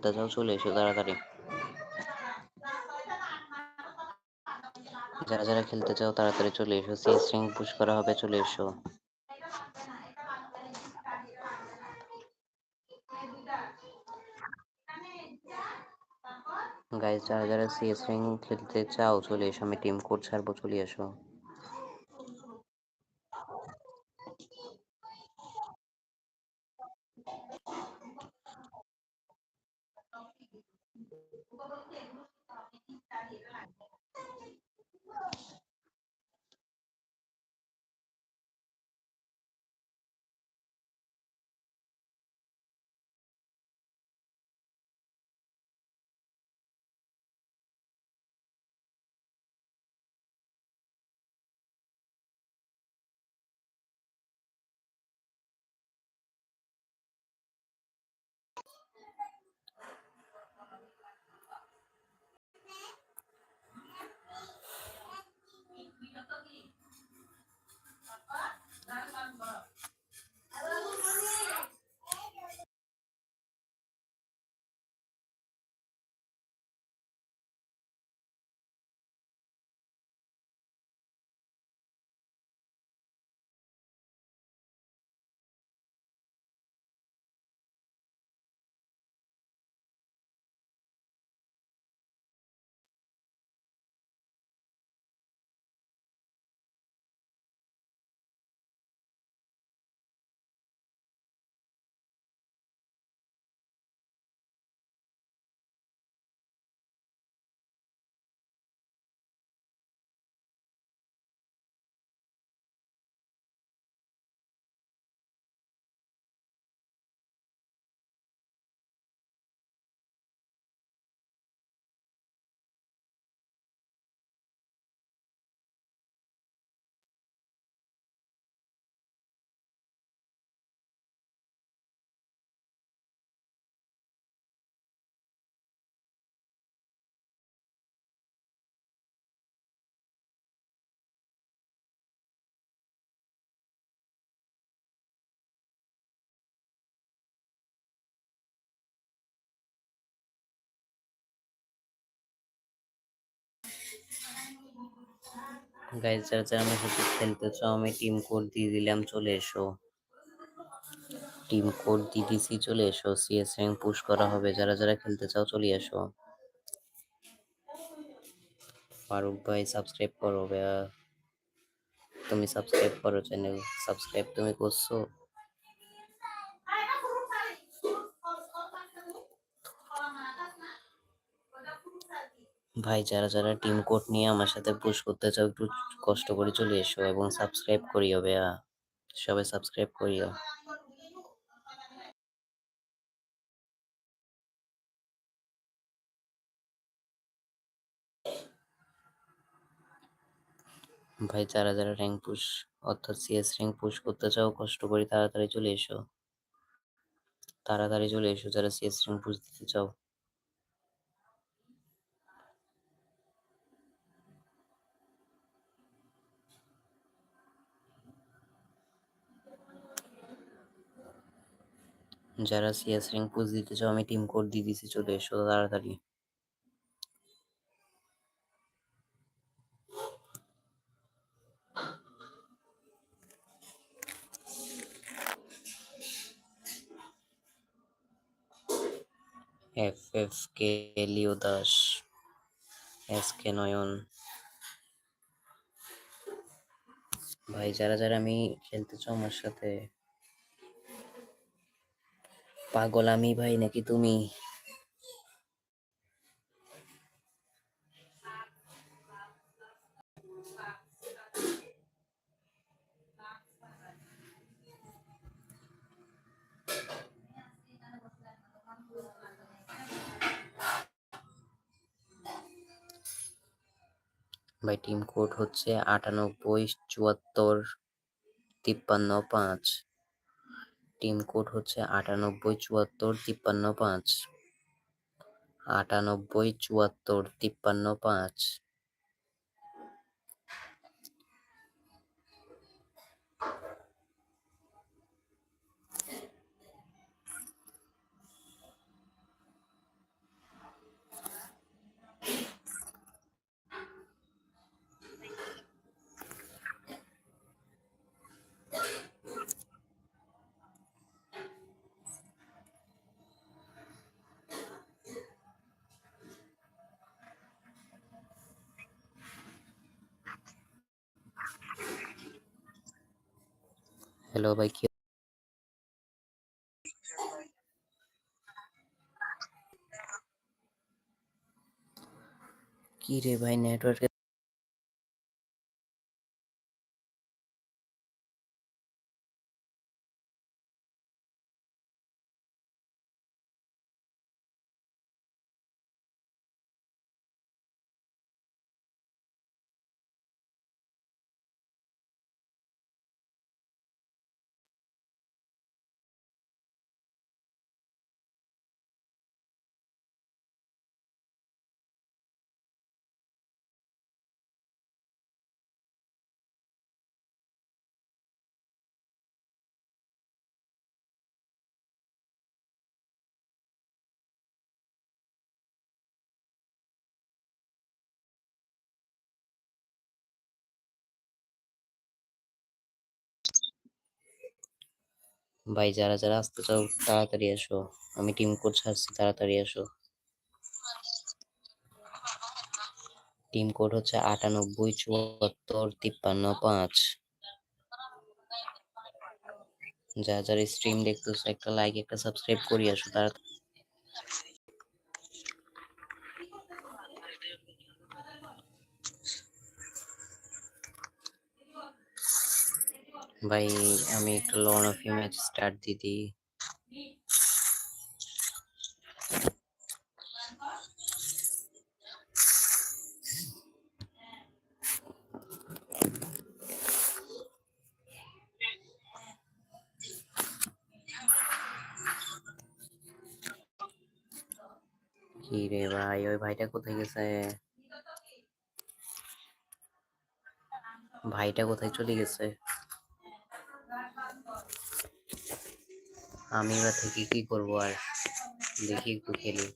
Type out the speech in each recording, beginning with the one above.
খেলতে চাও চলে এসো তাড়াতাড়ি। যারা যারা খেলতে চাও তাড়াতাড়ি চলে এসো। সিএস র্যাঙ্ক পুশ করা হবে, চলে এসো। গাইজ যারা যারা সিএস র্যাঙ্ক খেলতে চাও, চলে এসো। আমি টিম কোড ছাড়বো, চলে এসো। 不过冬天如果洗澡，一定加一个懒。গাইজ যারা যারা আমার সাথে খেলতে চাও, আমি টিম কোড দিয়ে দিলাম, চলে এসো। টিম কোড দিয়ে চলে এসো। সিএস র্যাঙ্ক পুশ করা হবে। যারা যারা খেলতে চাও, চলে এসো। ফারুক ভাই সাবস্ক্রাইব করো, ভাইয়া। তুমি সাবস্ক্রাইব করো চ্যানেল সাবস্ক্রাইব তুমি করছ? ভাই, যারা যারা টিম কোড নিয়ে আমার সাথে পুশ করতে চাও, একটু কষ্ট করে চলে এসো এবং সাবস্ক্রাইব করিও ভাইয়া। সবাই সাবস্ক্রাইব করিও। ভাই, যারা যারা র্যাঙ্ক পুশ অর্থাৎ সিএস র্যাঙ্ক পুশ করতে চাও, কষ্ট করে তাড়াতাড়ি চলে এসো। তাড়াতাড়ি চলে এসো, যারা সিএস র্যাঙ্ক পুশ দিতে চাও। যারা সিএস র্যাঙ্ক পুশ দিতে চাও আমি টিম কোড দিয়ে দিছি, চলে এসো তাড়াতাড়ি। F F K Leo Das S K Nayan. ভাই, যারা যারা আমি খেলতে চাও আমার সাথে পাগল আমি ভাই নাকি তুমি? ভাই টিম কোড হচ্ছে আটানব্বই চুয়াত্তর তিপ্পান্ন পাঁচ। টিম কোড হচ্ছে আটানব্বই চুয়াত্তর তিপ্পান্ন পাঁচ। আটানব্বই চুয়াত্তর তিপ্পান্ন পাঁচ। হ্যালো ভাই কি কি রে ভাই নেটওয়ার্ক ভাই, যারা যারা আসতে চাও, তাড়াতাড়ি এসো। আমি টিম কোড ছাড়ছি, তাড়াতাড়ি এসো। টিম কোড হচ্ছে আটানব্বই, চুয়াত্তর, তিপ্পান্ন, পাঁচ। যা যারা স্ট্রিম দেখতেছো, একটা লাইক একটা সাবস্ক্রাইব করি আসো তারা ভাই আমি একটা লন অফ ম্যাচ স্টার্ট দিয়ে দিই কি রে ভাই ওই ভাইটা কোথায় গেছে ভাইটা কোথায় চলে গেছে আমি বা থেকে কি করব আর? দেখি একটু খেলি।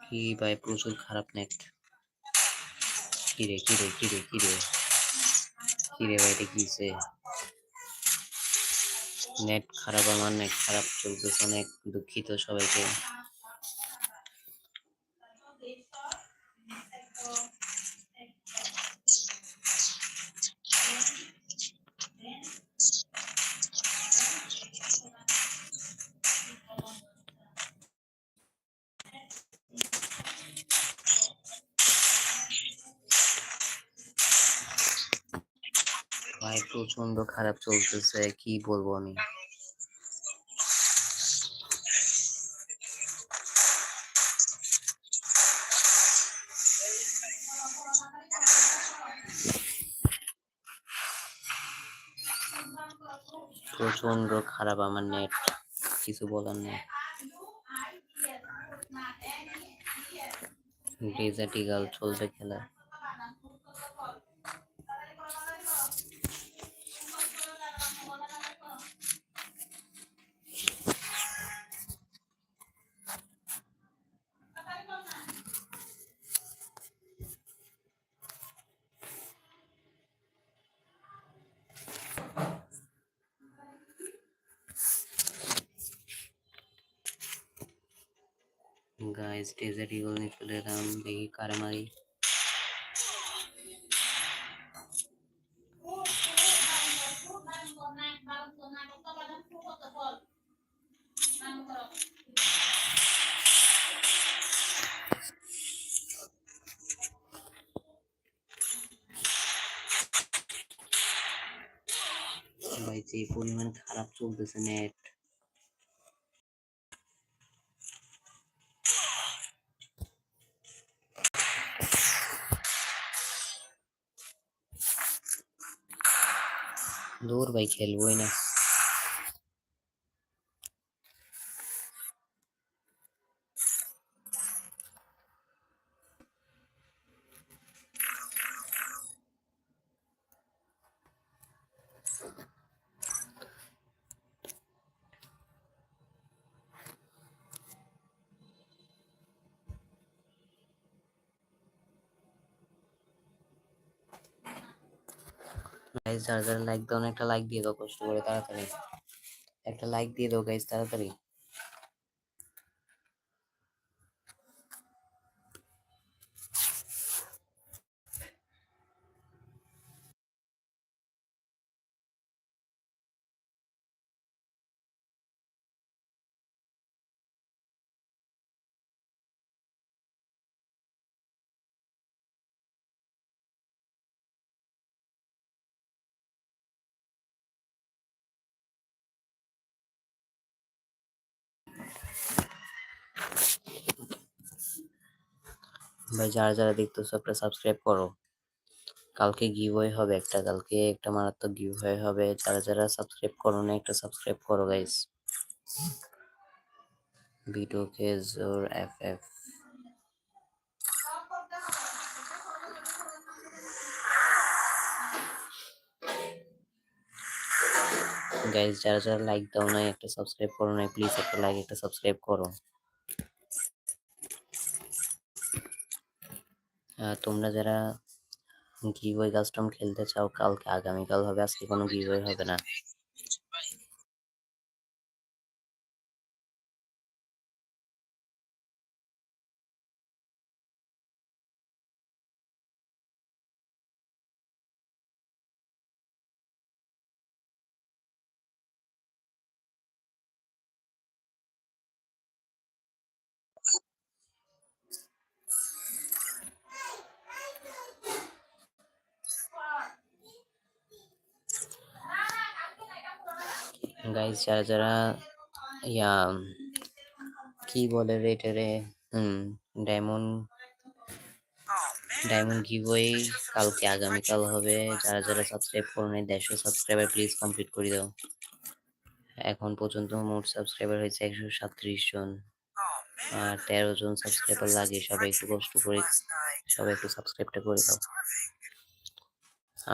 কি ভাই, প্রচুর খারাপ নেট কিরে কিরে কিরে কিরে? কিরে ভাই, এটা কিছে নেট খারাপ আমার নেট খারাপ চলতেছে অনেক দুঃখিত সবাইকে। প্রচণ্ড খারাপ চলতেছে, কি বলব আমি? প্রচণ্ড খারাপ আমার নেট কিছু বলার নেই। ডেজার্ট চলছে খেলা। গাইস ডেজার্ট ইগল নিয়ে চলে এলাম দেখি কারে মারি ভাই যে পরিমাণ খারাপ চলতেছে নেট দূর ভাই খেলবোই না গাইস যারা যারা লাইক দাও না, একটা লাইক দিয়ে দাও, কষ্ট করে, তাড়াতাড়ি। একটা লাইক দিয়ে দাও গাইস তাড়াতাড়ি। ভাই, যারা যারা দেখতেছো একটা সাবস্ক্রাইব করো। কালকে গিভওয়ে হবে একটা, কালকে একটা মারাত্মক গিভওয়ে হবে। যারা যারা সাবস্ক্রাইব করো না একটা সাবস্ক্রাইব করো গাইস ভিডিও কেজ ওর এফ এফ গাইস যারা যারা লাইক দাও না একটা সাবস্ক্রাইব করো না প্লিজ একটা লাইক একটা সাবস্ক্রাইব করো। তোমরা যারা গিভওয়ে কাস্টম খেলতে চাও কালকে আগামীকাল হবে আজকে কোনো গিভওয়ে হবে না। গাইস যারা যারা, ইয়া, কি বলে রে এটারে হুম ডায়মন্ড ডায়মন্ড গিভওয়ে কালকে আগামীকাল হবে। যারা যারা সাবস্ক্রাইব করো নাই, দেড়শো সাবস্ক্রাইবার প্লিজ কমপ্লিট করে দাও। এখন পর্যন্ত মোট সাবস্ক্রাইবার হয়েছে একশো সাতত্রিশ জন। আর তেরো জন সাবস্ক্রাইবার লাগে, সবাই একটু কষ্ট করে, সবাই একটু সাবস্ক্রাইবটা করে দাও।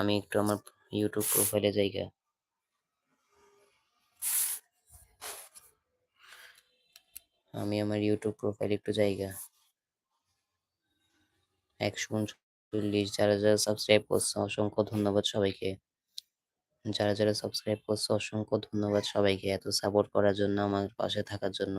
আমি একটু আমার ইউটিউব প্রোফাইলে জায়গা আমি আমার ইউটিউব প্রোফাইল একটু জায়গা। একশো উনচল্লিশ, যারা যারা সাবস্ক্রাইব করছে, অসংখ্য ধন্যবাদ সবাইকে। যারা যারা সাবস্ক্রাইব করছে, অসংখ্য ধন্যবাদ সবাইকে এত সাপোর্ট করার জন্য, আমার পাশে থাকার জন্য।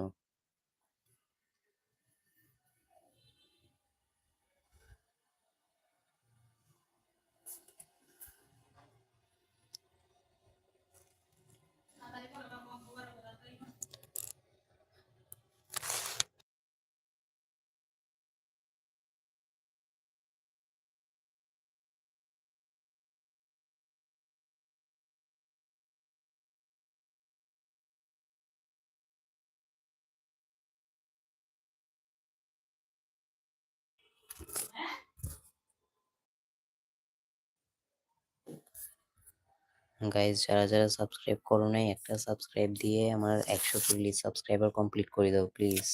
গাইজ যারা যারা সাবস্ক্রাইব করো নাই, একটা সাবস্ক্রাইব দিয়ে আমার একশো চল্লিশ সাবস্ক্রাইবার কমপ্লিট করে দাও প্লিজ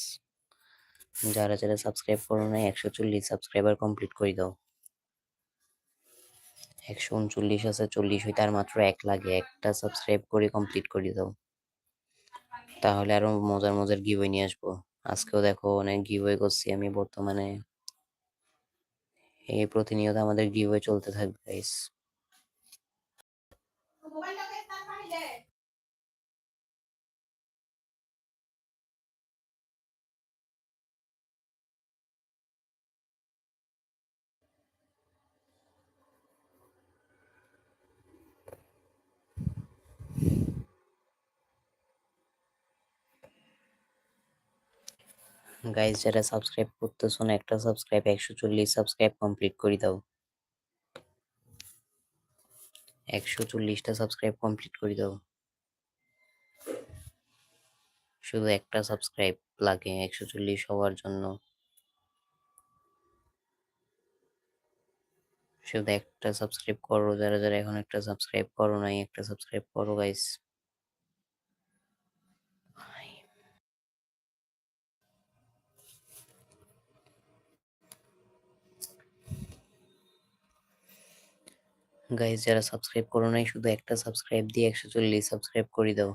যারা যারা সাবস্ক্রাইব করো নাই, একশো চল্লিশ সাবস্ক্রাইবার কমপ্লিট করে দাও। একশো উনচল্লিশ আছে, চল্লিশ হইতে আর মাত্র এক লাগে। একটা সাবস্ক্রাইব করে কমপ্লিট করে দাও। তাহলে আরও মজার মজার গিভওয়ে নিয়ে আসব। আজকেও দেখো অনেক গিভওয়ে করছি আমি বর্তমানে। এই প্রতিনিয়ত আমাদের গিভওয়ে চলতে থাকবে গাইস গাইস যারা সাবস্ক্রাইব করতেছো না একটা সাবস্ক্রাইব একশো চল্লিশ সাবস্ক্রাইব কমপ্লিট করে দাও। একশো চল্লিশটা সাবস্ক্রাইব কমপ্লিট করে দাও। শুধু একটা সাবস্ক্রাইব লাগে একশো চল্লিশ হওয়ার জন্য। শুধু একটা সাবস্ক্রাইব করো, যারা যারা এখন একটা সাবস্ক্রাইব করো নাই, একটা সাবস্ক্রাইব করো গাইস গাইস যারা সাবস্ক্রাইব করো নাই, শুধু একটা সাবস্ক্রাইব দিয়ে একশো চল্লিশ সাবস্ক্রাইব করে দাও।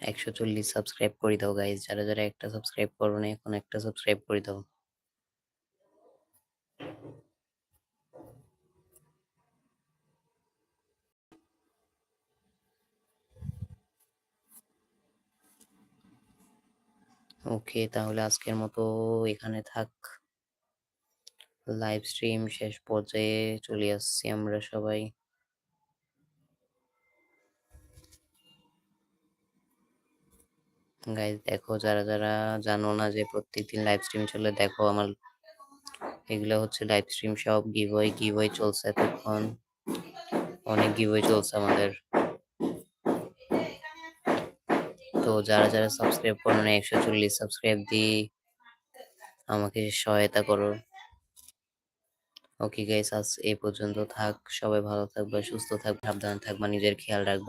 একশো চল্লিশ সাবস্ক্রাইব করে দাও গাইস যারা যারা একটা সাবস্ক্রাইব করো না এখন একটা সাবস্ক্রাইব করে দাও। ওকে, তাহলে আজকের মতো এখানে থাক। লাইভ স্ট্রিম শেষ পর্যায়ে চলে আসছি আমরা সবাই। গাইজ দেখো, যারা যারা জানো না যে প্রত্যেকদিন লাইভ স্ট্রিম চলে, দেখো আমার এগুলো হচ্ছে লাইভ স্ট্রিম সব গিভওয়ে গিভওয়ে চলছে এতক্ষণ। অনেক গিভওয়ে চলছে আমাদের। তো যারা যারা সাবস্ক্রাইব করো না, একশো চল্লিশ সাবস্ক্রাইব দিয়ে আমাকে সহায়তা করো। ওকে গাইস আজ এই পর্যন্ত থাক। সবাই ভালো থাকবে, সুস্থ থাকবে, সাবধান থাকবা, নিজের খেয়াল রাখব।